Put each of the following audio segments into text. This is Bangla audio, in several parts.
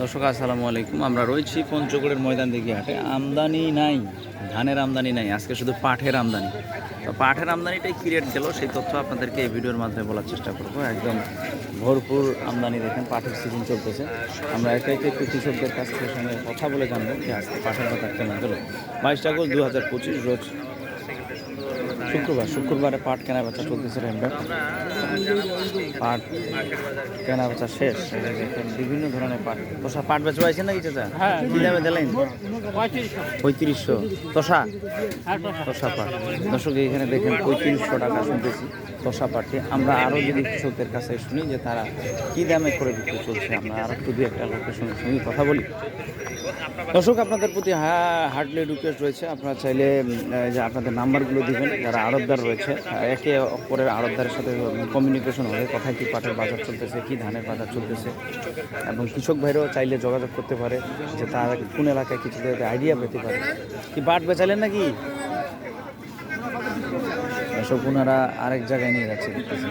দর্শক, আসসালামু আলাইকুম। আমরা রয়েছি পঞ্চগড়ের ময়দান দিকে হাটে। আমদানি নাই, ধানের আমদানি নাই, আজকে শুধু পাঠের আমদানি। তো পাঠের আমদানিটাই কি রেট গেল, সেই তথ্য আপনাদেরকে এই ভিডিওর মাধ্যমে বলার চেষ্টা করব। একদম ভরপুর আমদানি দেখেন পাঠের সিজন চলতেছে। আমরা একে একে কৃষকদের কাছ থেকে সঙ্গে কথা বলে জানব যে আজকে পাঠের বাজার কেমন গেল বাইশ আগস্ট দু হাজার পঁচিশ, রোজ শুক্রবার। শুক্রবারে পাট কেনা বেচা চলতেছে রেমডার পাট কেনা বেচা শেষ বিভিন্ন ধরনের পাট। তোষা পাট বেচা পাইছে নাকি চাচা? হ্যাঁ। কি দামে দিলেন? পঁয়ত্রিশশো। পঁয়ত্রিশশো। তোষা হ্যাঁ তোষা। পাট। দর্শক এখানে দেখেন পঁয়ত্রিশশো টাকা শুনতেছি। তোষা পাটটি আমরা আরও যদি কৃষকদের কাছে শুনি যে তারা কী দামে করে বিক্রি চলছে আমরা আর একটু দু একটা লোকের সঙ্গে সঙ্গে কথা বলি। দর্শক, আপনাদের প্রতি হার্টলি রিকোয়েস্ট রয়েছে। আপনারা চাইলে যে আপনাদের নাম্বারগুলো দিবেন, যারা আড়তদার রয়েছে একে অপরের আড়তদারের সাথে কমিউনিকেশন হবে কোথায় কী পাটের বাজার চলতেছে, কী ধানের বাজার চলতেছে, এবং কৃষক ভাইরাও চাইলে যোগাযোগ করতে পারে যে তারা কোন এলাকায় কিছু আইডিয়া পেতে পারে। কি পাট বেচালেন নাকি? এসব ওনারা আরেক জায়গায় নিয়ে যাচ্ছে দেখতেছি।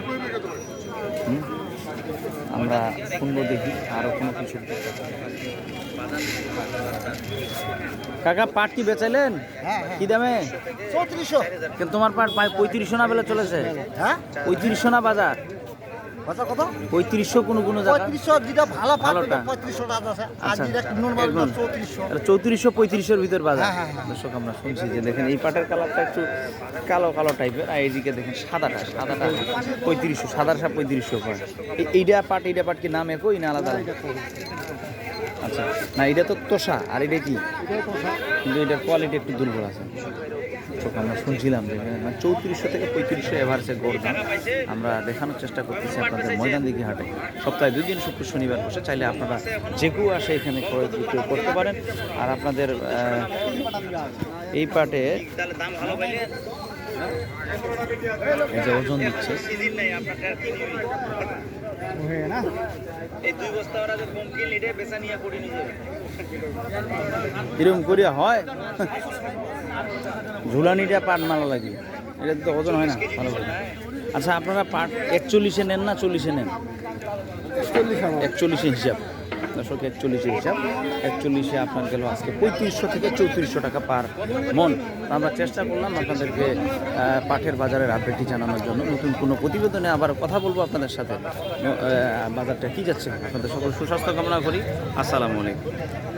আমরা শুনব দেখি আরও কোনো কিছু। কাকা পাট কি বেচাইলেন? কি দামে? চৌত্রিশশো। কিন্তু তোমার পাট পঁয়ত্রিশ পঁয়ত্রিশশো না বেলা চলেছে। হ্যাঁ? পঁয়ত্রিশশো না বাজার? কথা কত? পঁয়ত্রিশশো কোনো কোনো জায়গা পঁয়ত্রিশশো যেটা ভালো ভালোটা। পঁয়ত্রিশশো টাকা আছে। আর আচ্ছা যেটা নর্মাল চৌত্রিশশো। চৌত্রিশশো পঁয়ত্রিশের ভিতর বাজার। হ্যাঁ, হ্যাঁ, হ্যাঁ। দর্শক আমরা শুনছি যে দেখেন এই পাটের কালারটা একটু কালো কালো টাইপের। আর এইদিকে দেখেন সাদাটা সাদাটা পঁয়ত্রিশশো সাপ পঁয়ত্রিশশো এইটা পাট এইটা পাট কি নাম একই না আলাদা? আচ্ছা না, এটা তো তোষা, আর এটা কি? কিন্তু এটার কোয়ালিটি একটু দুর্বল আছে। আমরা শুনছিলাম যে মানে চৌত্রিশশো থেকে পঁয়ত্রিশশো এভারেজে গড় দাম আমরা দেখানোর চেষ্টা করতেছি আপনাদের ময়দান দিকে হাটে। সপ্তাহে দুই দিন শুক্র, শনিবার বসে চাইলে আপনারা যে কেউ আসে এখানে ক্রয় করতে পারেন। আর আপনাদের এই পাটে এই যে দিচ্ছে এরকম করিয়া হয়? ঝুলানিটা পাট মালা লাগে। এটা তো ওজন হয় না ভালো করে। আচ্ছা আপনারা পাট একচল্লিশে নেন না চল্লিশে নেন? একচল্লিশে হিসাব। দর্শক, একচল্লিশে হিসাব। একচল্লিশে আপনার গেল আজকে পঁয়ত্রিশশো থেকে চৌত্রিশশো টাকা পার মন। আমরা চেষ্টা করলাম আপনাদেরকে পাঠের বাজারের আপডেটটি জানানোর জন্য। নতুন কোনো প্রতিবেদনে আবার কথা বলব আপনাদের সাথে। বাজারটা কী যাচ্ছে? আপনাদের সকল সুস্বাস্থ্য কামনা করি। আসসালামু আলাইকুম।